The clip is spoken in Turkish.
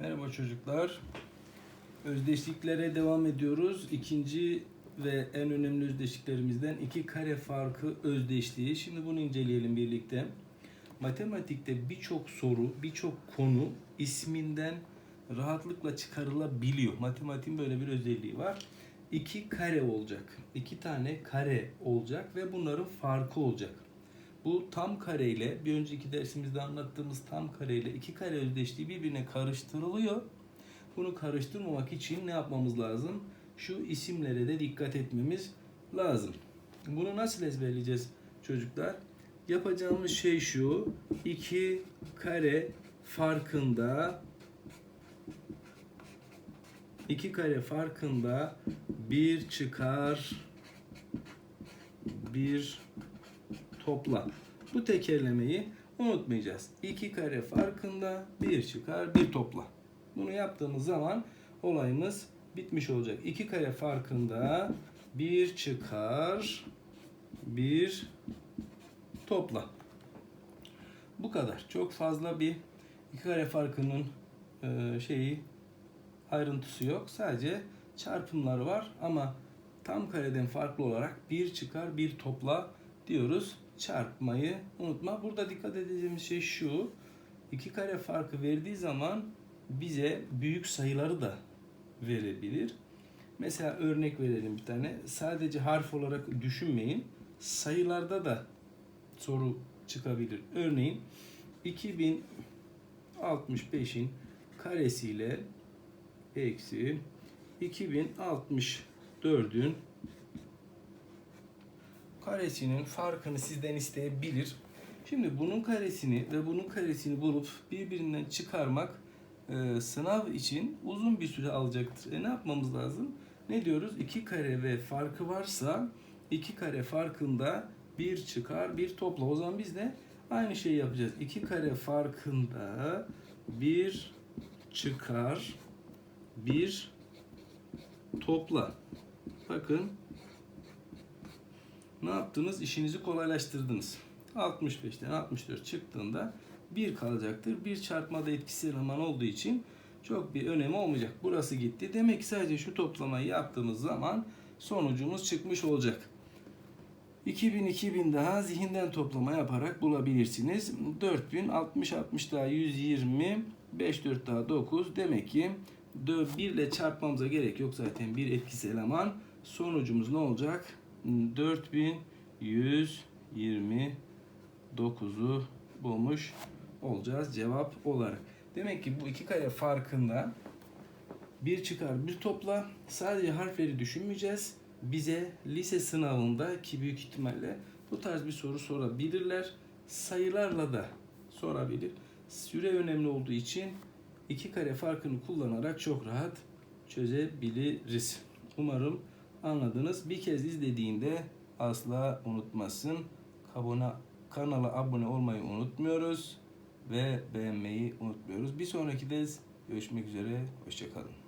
Merhaba çocuklar. Özdeşliklere devam ediyoruz. İkinci ve en önemli özdeşliklerimizden iki kare farkı özdeşliği. Şimdi bunu inceleyelim birlikte. Matematikte birçok soru, birçok konu isminden rahatlıkla çıkarılabiliyor. Matematiğin böyle bir özelliği var. İki kare olacak. İki tane kare olacak ve bunların farkı olacak. Bu tam kareyle bir önceki dersimizde anlattığımız tam kareyle iki kare özdeşliği birbirine karıştırılıyor. Bunu karıştırmamak için ne yapmamız lazım? Şu isimlere de dikkat etmemiz lazım. Bunu nasıl ezberleyeceğiz çocuklar? Yapacağımız şey şu. 2 kare farkında 2 kare farkında 1 çıkar 1 toplam. Bu tekerlemeyi unutmayacağız. 2 kare farkında 1 çıkar 1 topla. Bunu yaptığımız zaman olayımız bitmiş olacak. 2 kare farkında 1 çıkar 1 topla. Bu kadar. Çok fazla bir 2 kare farkının e, şeyi ayrıntısı yok. Sadece çarpımları var ama tam kareden farklı olarak 1 çıkar 1 topla diyoruz. Çarpmayı unutma. Burada dikkat edeceğimiz şey şu. iki kare farkı verdiği zaman bize büyük sayıları da verebilir. Mesela örnek verelim bir tane. Sadece harf olarak düşünmeyin. Sayılarda da soru çıkabilir. Örneğin 2065'in karesiyle eksi 2064'ün karesinin farkını sizden isteyebilir. Şimdi bunun karesini ve bunun karesini bulup birbirinden çıkarmak e, sınav için uzun bir süre alacaktır. E ne yapmamız lazım? Ne diyoruz? İki kare ve farkı varsa iki kare farkında bir çıkar bir topla. O zaman biz de aynı şeyi yapacağız. İki kare farkında bir çıkar bir topla. Bakın ne yaptınız? İşinizi kolaylaştırdınız. 65'ten 64 çıktığında 1 kalacaktır. Bir çarpmada etkisi eleman olduğu için çok bir önemi olmayacak. Burası gitti. Demek ki sadece şu toplamayı yaptığımız zaman sonucumuz çıkmış olacak. 2000 2000 daha zihinden toplama yaparak bulabilirsiniz. 4000 60 60 daha 120 5 4 daha 9 demek ki 1 ile çarpmamıza gerek yok zaten bir etkisi eleman. Sonucumuz ne olacak? 4129'u bulmuş olacağız cevap olarak. Demek ki bu iki kare farkında bir çıkar bir topla sadece harfleri düşünmeyeceğiz. Bize lise sınavında ki büyük ihtimalle bu tarz bir soru sorabilirler. Sayılarla da sorabilir. Süre önemli olduğu için iki kare farkını kullanarak çok rahat çözebiliriz. Umarım anladınız. Bir kez izlediğinde asla unutmasın. Abone, kanala abone olmayı unutmuyoruz ve beğenmeyi unutmuyoruz. Bir sonraki ders görüşmek üzere. Hoşçakalın.